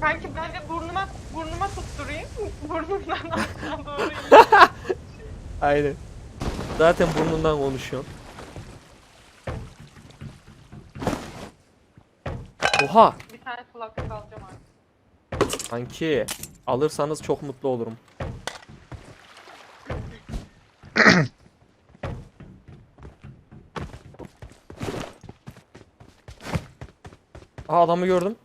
Kanki ben de burnuma burnuma tutturayım. Burnumdan aşağı doğru. Aynen. Zaten burnundan konuşuyorsun. Oha! Bir tane kulaklık alacağım artık. Kanki alırsanız çok mutlu olurum. Aa adamı gördüm.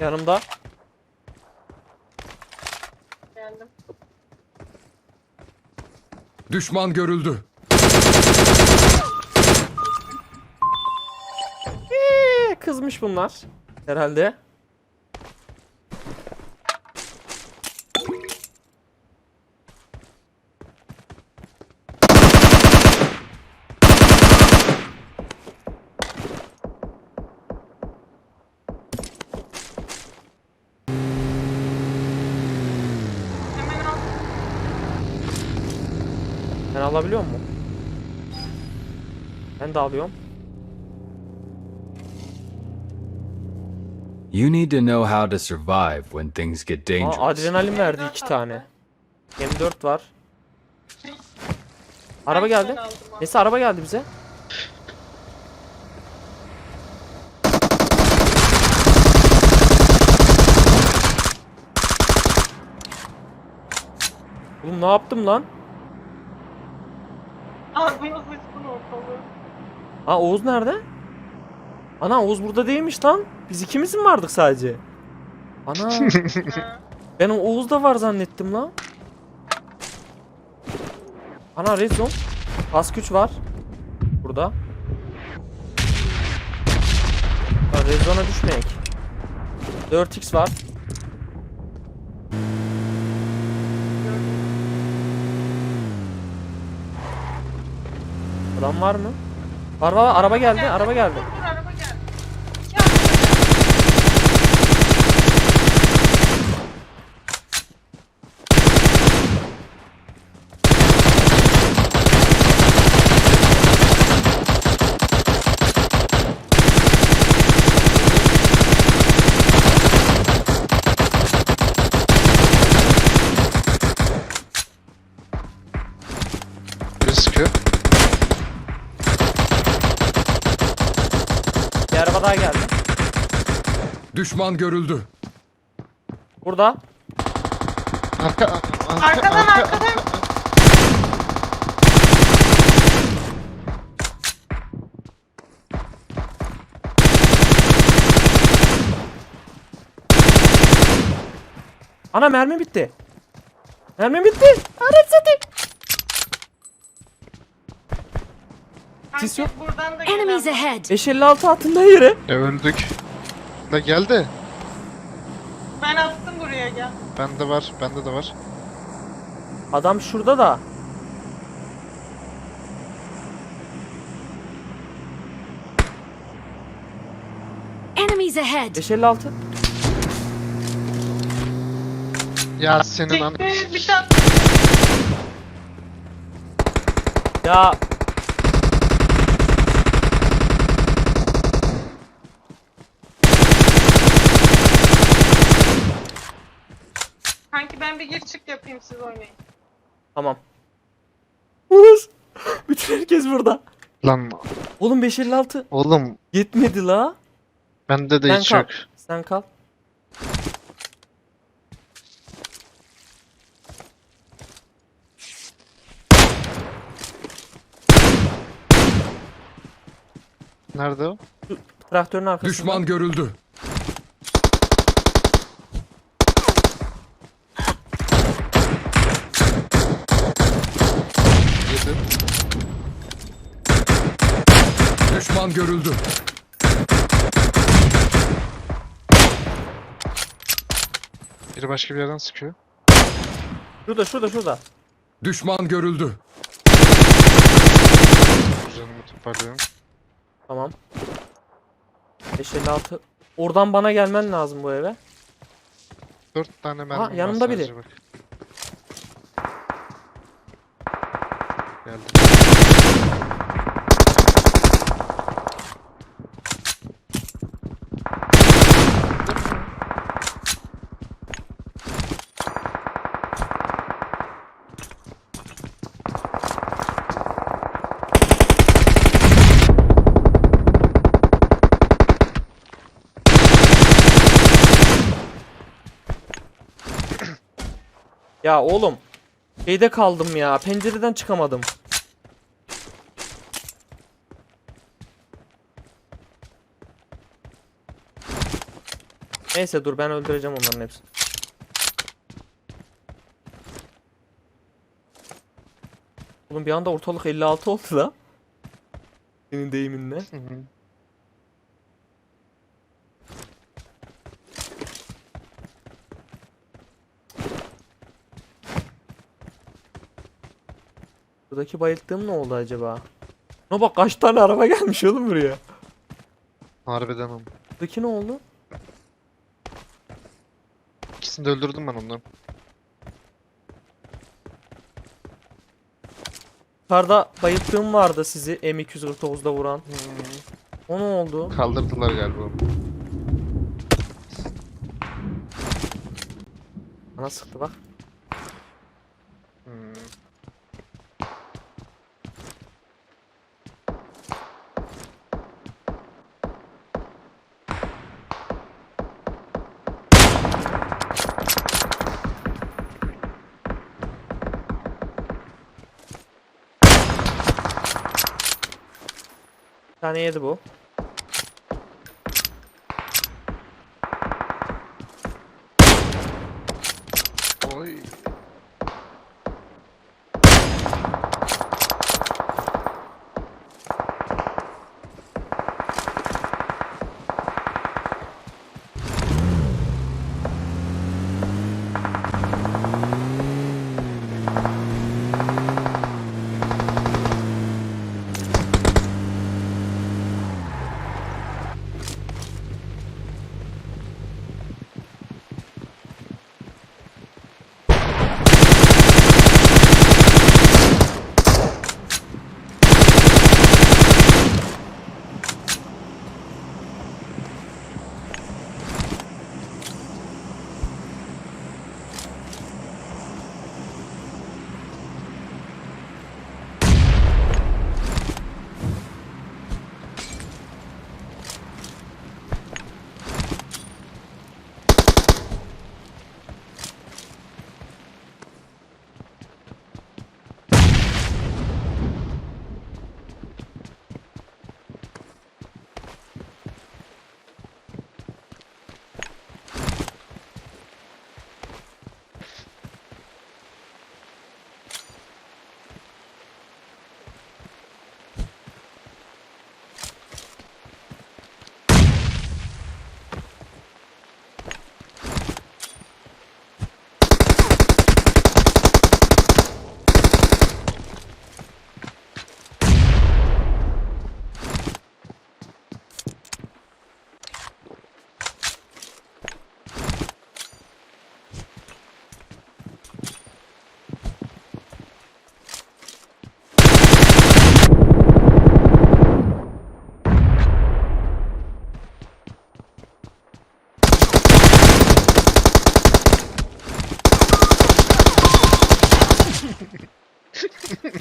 Yanımda. Geldim. Düşman görüldü. Ee, kızmış bunlar. Herhalde. Alabiliyor mu? Ben de alıyorum. You need to know how to survive when things get Aa, dangerous. adrenalin verdi M4 iki tane. M4 var. Araba geldi. Neyse araba geldi bize. Oğlum ne yaptım lan? Ağzıma sıçtın ortalığı. Aa Oğuz nerede? Ana Oğuz burada değilmiş lan. Biz ikimiz mi vardık sadece? Ana Ha. ben Oğuz da var zannettim lan. Ana red zone. Pas güç var. Burada. Ha, red zone'a düşmeyek. 4x var. Adam var mı? Var var araba geldi araba geldi. İki Bir sıkıyor. Bir araba daha geldi. Düşman görüldü. Burada. Arka, arka, Arkadan arka, arkadan. Ana mermi bitti. Mermi bitti. Araç satayım. Sis yok. buradan da gelen Enemies ahead! 556 altında yere. E öldük. La geldi. Ben attım buraya gel. Bende var, bende de var. Adam şurada da. Enemies ahead! 556. Ya senin an... Bir tane. Ya ben bir gir çık yapayım siz oynayın. tamam. Uğuz. Bütün herkes burada. Lan Oğlum 556 oğlum yetmedi la. bende de Sen hiç kal. yok. Sen kal. Nerede o? Traktörün arkasında. Düşman görüldü. Düşman görüldü. Biri başka bir yerden sıkıyor. Şurada şurada şurada. Düşman görüldü. Canımı toparlıyorum. Tamam. 556. Oradan bana gelmen lazım bu eve. Dört tane mermi var yanımda biri. sadece bak. Ya oğlum. Şeyde kaldım ya. Pencereden çıkamadım. Neyse dur ben öldüreceğim onların hepsini. Oğlum bir anda ortalık 56 oldu da. Senin deyiminle. Buradaki bayılttığım ne oldu acaba? Ne bak kaç tane araba gelmiş oğlum buraya. Harbiden ama. Buradaki ne oldu? İkisini de öldürdüm ben onları. Yukarıda bayılttığım vardı sizi M249'da vuran. O ne oldu? Kaldırdılar galiba. Bana sıktı bak. Bir tane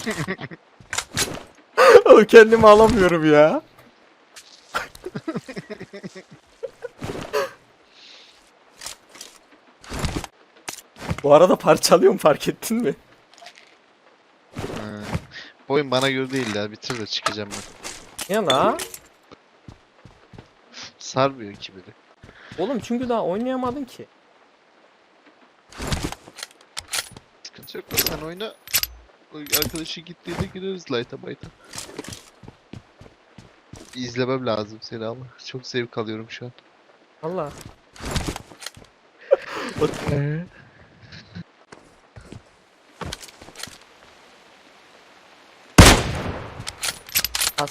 Oğlum Kendimi alamıyorum ya. Bu arada parçalıyorum fark ettin mi? Ha. Bu oyun bana göre değil ya. Bitir de çıkacağım ben. Ya la. Sarmıyor ki biri. Oğlum çünkü daha oynayamadın ki. Sıkıntı yok da sen oyna. Arkadaşı gittiğinde gireriz light'a bayta. İzlemem lazım seni ama. Çok zevk alıyorum şu an. Allah. Ha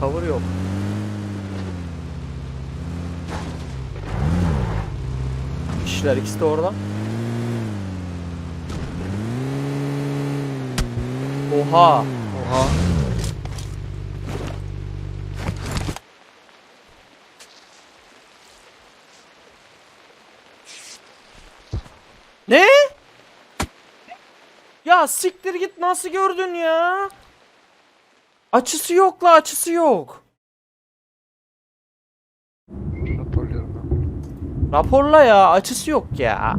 Cover yok. Kişiler ikisi de orada. Oha. Oha. Ne? Ya siktir git nasıl gördün ya? Açısı yok la açısı yok. Raporluyorum ben. Raporla ya açısı yok ya.